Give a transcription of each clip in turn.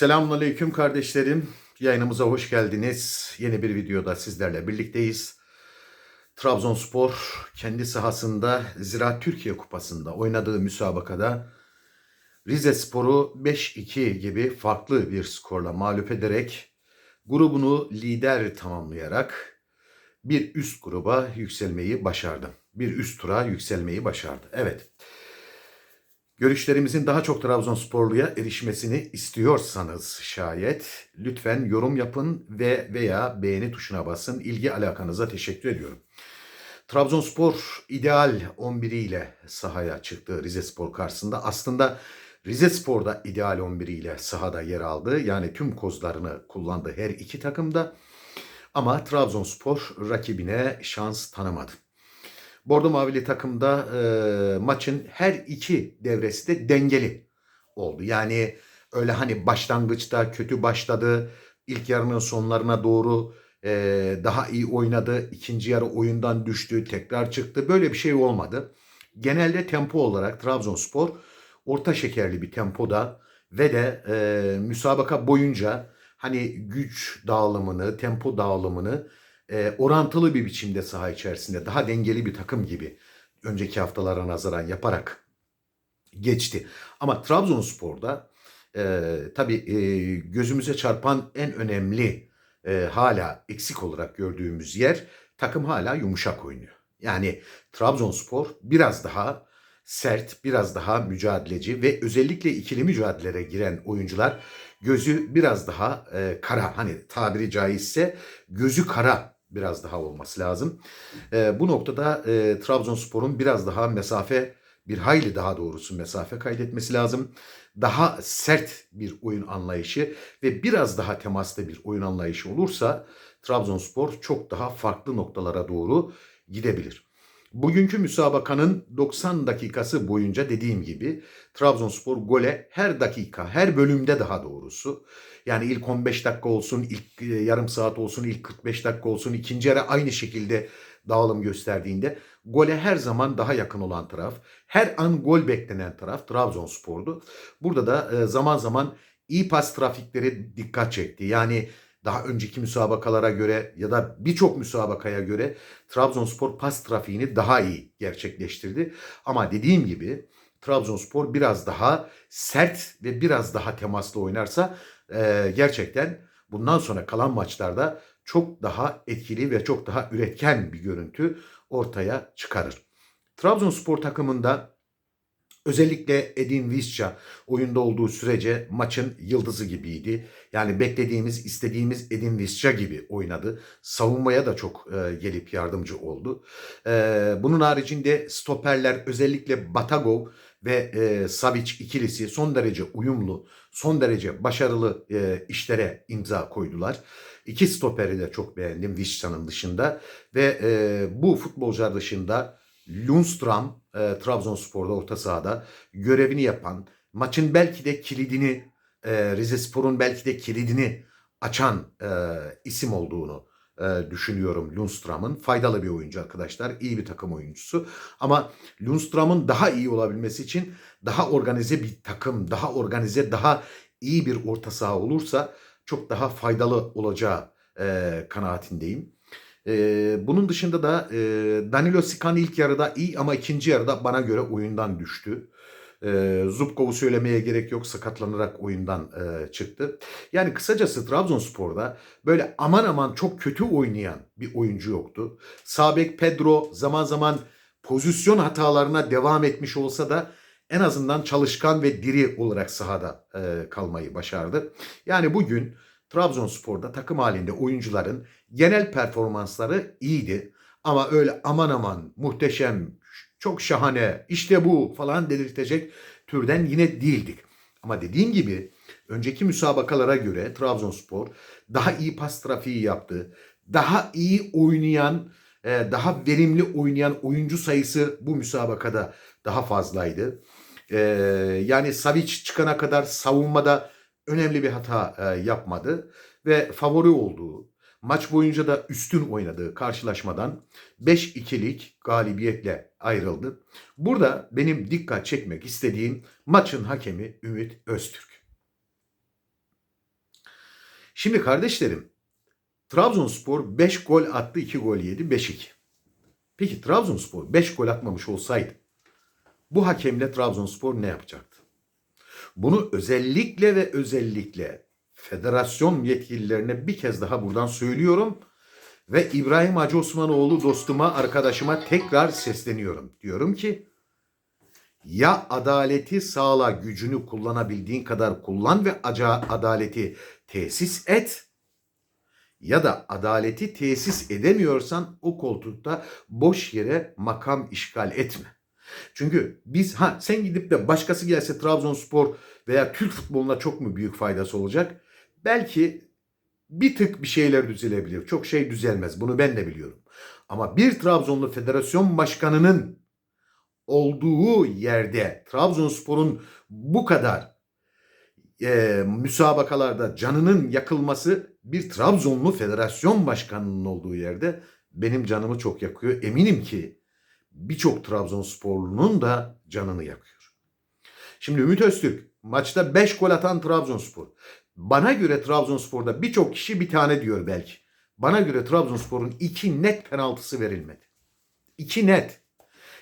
Selamünaleyküm kardeşlerim. Yayınımıza hoş geldiniz. Yeni bir videoda sizlerle birlikteyiz. Trabzonspor kendi sahasında Ziraat Türkiye Kupası'nda oynadığı müsabakada Rize Spor'u 5-2 gibi farklı bir skorla mağlup ederek grubunu lider tamamlayarak bir üst gruba yükselmeyi başardı. Bir üst tura yükselmeyi başardı. Evet. Görüşlerimizin daha çok Trabzonsporluya erişmesini istiyorsanız şayet lütfen yorum yapın ve veya beğeni tuşuna basın. İlgi alakanıza teşekkür ediyorum. Trabzonspor ideal 11 ile sahaya çıktı Rize Spor karşısında. Aslında Rize Spor da ideal 11 ile sahada yer aldı. Yani tüm kozlarını kullandı her iki takımda. Ama Trabzonspor rakibine şans tanımadı. Bordo Mavili takımda e, maçın her iki devresi de dengeli oldu. Yani öyle hani başlangıçta kötü başladı, ilk yarının sonlarına doğru e, daha iyi oynadı, ikinci yarı oyundan düştü, tekrar çıktı. Böyle bir şey olmadı. Genelde tempo olarak Trabzonspor orta şekerli bir tempoda ve de e, müsabaka boyunca hani güç dağılımını, tempo dağılımını e, orantılı bir biçimde saha içerisinde daha dengeli bir takım gibi önceki haftalara nazaran yaparak geçti. Ama Trabzonspor'da e, tabii e, gözümüze çarpan en önemli e, hala eksik olarak gördüğümüz yer takım hala yumuşak oynuyor. Yani Trabzonspor biraz daha sert, biraz daha mücadeleci ve özellikle ikili mücadelelere giren oyuncular gözü biraz daha e, kara hani tabiri caizse gözü kara biraz daha olması lazım. E, bu noktada e, Trabzonspor'un biraz daha mesafe bir hayli daha doğrusu mesafe kaydetmesi lazım. Daha sert bir oyun anlayışı ve biraz daha temaslı bir oyun anlayışı olursa Trabzonspor çok daha farklı noktalara doğru gidebilir. Bugünkü müsabakanın 90 dakikası boyunca dediğim gibi Trabzonspor gole her dakika, her bölümde daha doğrusu yani ilk 15 dakika olsun, ilk e, yarım saat olsun, ilk 45 dakika olsun, ikinci yarı aynı şekilde dağılım gösterdiğinde gole her zaman daha yakın olan taraf, her an gol beklenen taraf Trabzonspor'du. Burada da e, zaman zaman iyi pas trafikleri dikkat çekti. Yani daha önceki müsabakalara göre ya da birçok müsabakaya göre Trabzonspor pas trafiğini daha iyi gerçekleştirdi. Ama dediğim gibi Trabzonspor biraz daha sert ve biraz daha temaslı oynarsa e, gerçekten bundan sonra kalan maçlarda çok daha etkili ve çok daha üretken bir görüntü ortaya çıkarır. Trabzonspor takımında özellikle Edin Visca oyunda olduğu sürece maçın yıldızı gibiydi. Yani beklediğimiz, istediğimiz Edin Visca gibi oynadı. Savunmaya da çok e, gelip yardımcı oldu. E, bunun haricinde stoperler özellikle Batagov ve e, Savic ikilisi son derece uyumlu, son derece başarılı e, işlere imza koydular. İki stoperi de çok beğendim Vişcan'ın dışında ve e, bu futbolcular dışında Lundstram e, Trabzonspor'da orta sahada görevini yapan, maçın belki de kilidini e, Rize Spor'un belki de kilidini açan e, isim olduğunu e, düşünüyorum Lundstram'ın. Faydalı bir oyuncu arkadaşlar. iyi bir takım oyuncusu. Ama Lundstram'ın daha iyi olabilmesi için daha organize bir takım, daha organize, daha iyi bir orta saha olursa çok daha faydalı olacağı e, kanaatindeyim. E, bunun dışında da e, Danilo Sikan ilk yarıda iyi ama ikinci yarıda bana göre oyundan düştü. E, Zubkov'u söylemeye gerek yok sakatlanarak oyundan e, çıktı. Yani kısacası Trabzonspor'da böyle aman aman çok kötü oynayan bir oyuncu yoktu. Sabek Pedro zaman zaman pozisyon hatalarına devam etmiş olsa da en azından çalışkan ve diri olarak sahada e, kalmayı başardı. Yani bugün Trabzonspor'da takım halinde oyuncuların genel performansları iyiydi. Ama öyle aman aman muhteşem, çok şahane, işte bu falan dedirtecek türden yine değildik. Ama dediğim gibi önceki müsabakalara göre Trabzonspor daha iyi pas trafiği yaptı. Daha iyi oynayan, e, daha verimli oynayan oyuncu sayısı bu müsabakada daha fazlaydı. E, yani Savic çıkana kadar savunmada önemli bir hata e, yapmadı ve favori olduğu, maç boyunca da üstün oynadığı karşılaşmadan 5-2'lik galibiyetle ayrıldı. Burada benim dikkat çekmek istediğim maçın hakemi Ümit Öztürk. Şimdi kardeşlerim Trabzonspor 5 gol attı 2 gol yedi 5-2. Peki Trabzonspor 5 gol atmamış olsaydı bu hakemle Trabzonspor ne yapacaktı? Bunu özellikle ve özellikle federasyon yetkililerine bir kez daha buradan söylüyorum ve İbrahim Hacı Osmanoğlu dostuma, arkadaşıma tekrar sesleniyorum. Diyorum ki ya adaleti sağla gücünü kullanabildiğin kadar kullan ve adaleti tesis et ya da adaleti tesis edemiyorsan o koltukta boş yere makam işgal etme. Çünkü biz ha sen gidip de başkası gelse Trabzonspor veya Türk futboluna çok mu büyük faydası olacak? Belki bir tık bir şeyler düzelebilir. Çok şey düzelmez. Bunu ben de biliyorum. Ama bir Trabzonlu federasyon başkanının olduğu yerde Trabzonspor'un bu kadar e, müsabakalarda canının yakılması bir Trabzonlu federasyon başkanının olduğu yerde benim canımı çok yakıyor. Eminim ki birçok Trabzonsporlunun da canını yakıyor. Şimdi Ümit Öztürk maçta 5 gol atan Trabzonspor. Bana göre Trabzonspor'da birçok kişi bir tane diyor belki. Bana göre Trabzonspor'un iki net penaltısı verilmedi. İki net.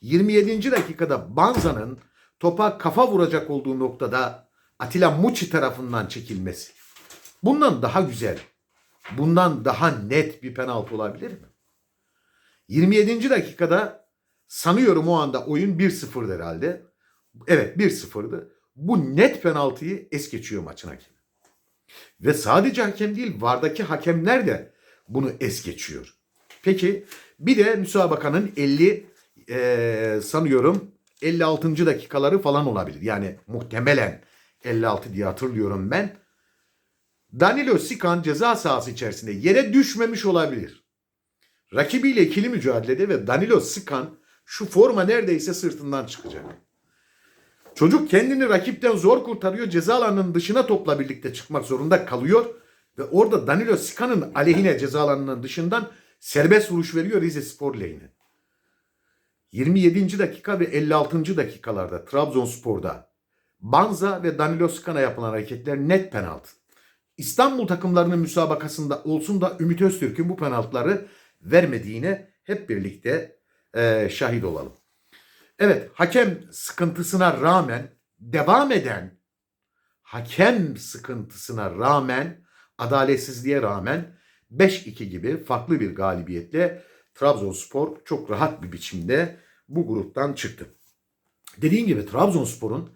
27. dakikada Banza'nın topa kafa vuracak olduğu noktada Atilla Muçi tarafından çekilmesi. Bundan daha güzel, bundan daha net bir penaltı olabilir mi? 27. dakikada sanıyorum o anda oyun 1-0'dı herhalde. Evet 1-0'dı. Bu net penaltıyı es geçiyor maçın hakemi. Ve sadece hakem değil vardaki hakemler de bunu es geçiyor. Peki bir de müsabakanın 50 e, sanıyorum 56. dakikaları falan olabilir. Yani muhtemelen 56 diye hatırlıyorum ben. Danilo Sikan ceza sahası içerisinde yere düşmemiş olabilir. Rakibiyle ikili mücadelede ve Danilo Sikan şu forma neredeyse sırtından çıkacak. Çocuk kendini rakipten zor kurtarıyor. Ceza alanının dışına topla birlikte çıkmak zorunda kalıyor. Ve orada Danilo Sikan'ın aleyhine ceza alanının dışından serbest vuruş veriyor Rize Spor lehine. 27. dakika ve 56. dakikalarda Trabzonspor'da Banza ve Danilo Sikan'a yapılan hareketler net penaltı. İstanbul takımlarının müsabakasında olsun da Ümit Öztürk'ün bu penaltıları vermediğine hep birlikte e, şahit olalım. Evet hakem sıkıntısına rağmen devam eden hakem sıkıntısına rağmen adaletsizliğe rağmen 5-2 gibi farklı bir galibiyetle Trabzonspor çok rahat bir biçimde bu gruptan çıktı. Dediğim gibi Trabzonspor'un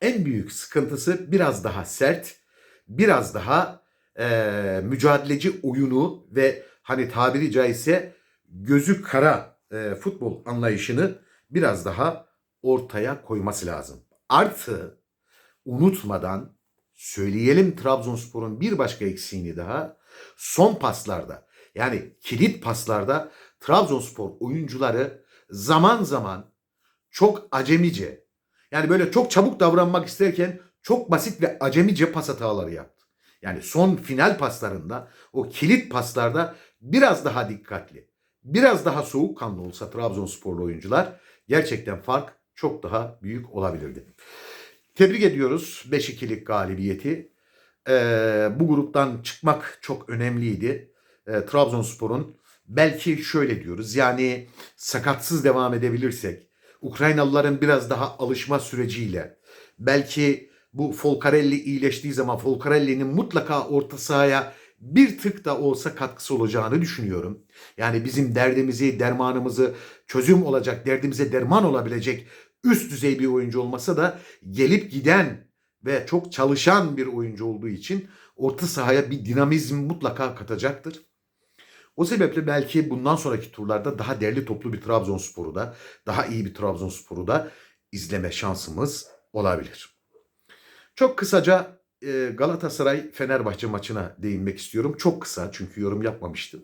en büyük sıkıntısı biraz daha sert, biraz daha e, mücadeleci oyunu ve hani tabiri caizse gözü kara e, futbol anlayışını biraz daha ortaya koyması lazım. Artı unutmadan söyleyelim Trabzonspor'un bir başka eksiğini daha son paslarda yani kilit paslarda Trabzonspor oyuncuları zaman zaman çok acemice yani böyle çok çabuk davranmak isterken çok basit ve acemice pas hataları yaptı. Yani son final paslarında o kilit paslarda biraz daha dikkatli, biraz daha soğukkanlı olsa Trabzonsporlu oyuncular gerçekten fark çok daha büyük olabilirdi. Tebrik ediyoruz 5-2'lik galibiyeti. Ee, bu gruptan çıkmak çok önemliydi. Ee, Trabzonspor'un belki şöyle diyoruz yani sakatsız devam edebilirsek Ukraynalıların biraz daha alışma süreciyle belki bu Folcarelli iyileştiği zaman Folcarelli'nin mutlaka orta sahaya bir tık da olsa katkısı olacağını düşünüyorum. Yani bizim derdimizi, dermanımızı çözüm olacak, derdimize derman olabilecek üst düzey bir oyuncu olmasa da gelip giden ve çok çalışan bir oyuncu olduğu için orta sahaya bir dinamizm mutlaka katacaktır. O sebeple belki bundan sonraki turlarda daha derli toplu bir Trabzonspor'u da, daha iyi bir Trabzonspor'u da izleme şansımız olabilir. Çok kısaca Galatasaray Fenerbahçe maçına değinmek istiyorum. Çok kısa çünkü yorum yapmamıştım.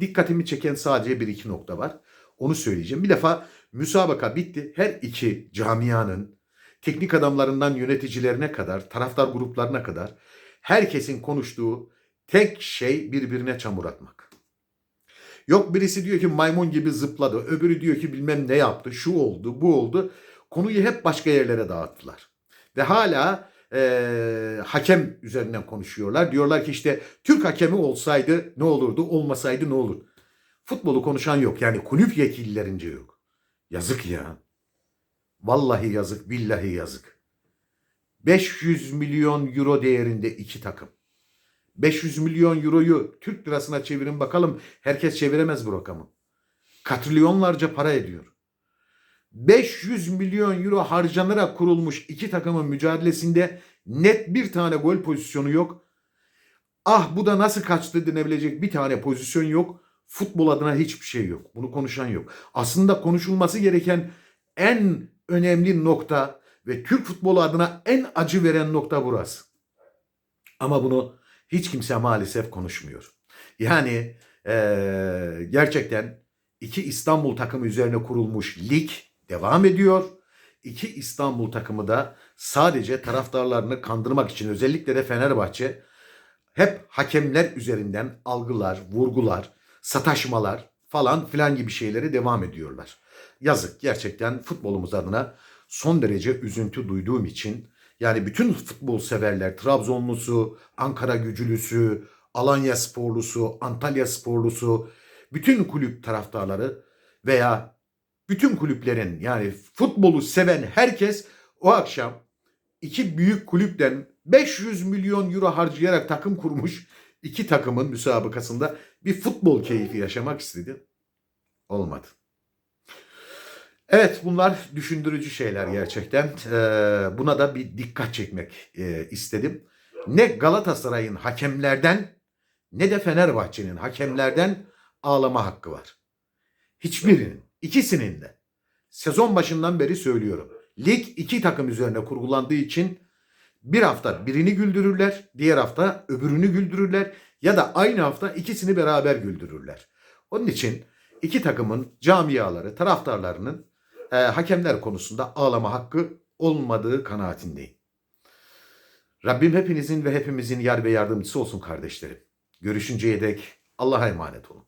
Dikkatimi çeken sadece bir iki nokta var. Onu söyleyeceğim. Bir defa müsabaka bitti. Her iki camianın teknik adamlarından yöneticilerine kadar, taraftar gruplarına kadar herkesin konuştuğu tek şey birbirine çamur atmak. Yok birisi diyor ki maymun gibi zıpladı, öbürü diyor ki bilmem ne yaptı, şu oldu, bu oldu. Konuyu hep başka yerlere dağıttılar. Ve hala e, hakem üzerinden konuşuyorlar. Diyorlar ki işte Türk hakemi olsaydı ne olurdu, olmasaydı ne olur. Futbolu konuşan yok. Yani kulüp yetkililerince yok. Yazık ya. Vallahi yazık, billahi yazık. 500 milyon euro değerinde iki takım. 500 milyon euroyu Türk lirasına çevirin bakalım. Herkes çeviremez bu rakamı. Katrilyonlarca para ediyor. 500 milyon euro harcanarak kurulmuş iki takımın mücadelesinde net bir tane gol pozisyonu yok. Ah bu da nasıl kaçtı denebilecek bir tane pozisyon yok. Futbol adına hiçbir şey yok. Bunu konuşan yok. Aslında konuşulması gereken en önemli nokta ve Türk futbolu adına en acı veren nokta burası. Ama bunu hiç kimse maalesef konuşmuyor. Yani eee, gerçekten iki İstanbul takımı üzerine kurulmuş lig devam ediyor. İki İstanbul takımı da sadece taraftarlarını kandırmak için özellikle de Fenerbahçe hep hakemler üzerinden algılar, vurgular, sataşmalar falan filan gibi şeyleri devam ediyorlar. Yazık gerçekten futbolumuz adına son derece üzüntü duyduğum için yani bütün futbol severler Trabzonlusu, Ankara gücülüsü, Alanya sporlusu, Antalya sporlusu, bütün kulüp taraftarları veya bütün kulüplerin yani futbolu seven herkes o akşam iki büyük kulüpten 500 milyon euro harcayarak takım kurmuş iki takımın müsabakasında bir futbol keyfi yaşamak istedi. Olmadı. Evet bunlar düşündürücü şeyler gerçekten. Ee, buna da bir dikkat çekmek e, istedim. Ne Galatasaray'ın hakemlerden ne de Fenerbahçe'nin hakemlerden ağlama hakkı var. Hiçbirinin, ikisinin de. Sezon başından beri söylüyorum. Lig iki takım üzerine kurgulandığı için bir hafta birini güldürürler, diğer hafta öbürünü güldürürler ya da aynı hafta ikisini beraber güldürürler. Onun için iki takımın camiaları, taraftarlarının e, hakemler konusunda ağlama hakkı olmadığı kanaatindeyim. Rabbim hepinizin ve hepimizin yar ve yardımcısı olsun kardeşlerim. Görüşünceye dek Allah'a emanet olun.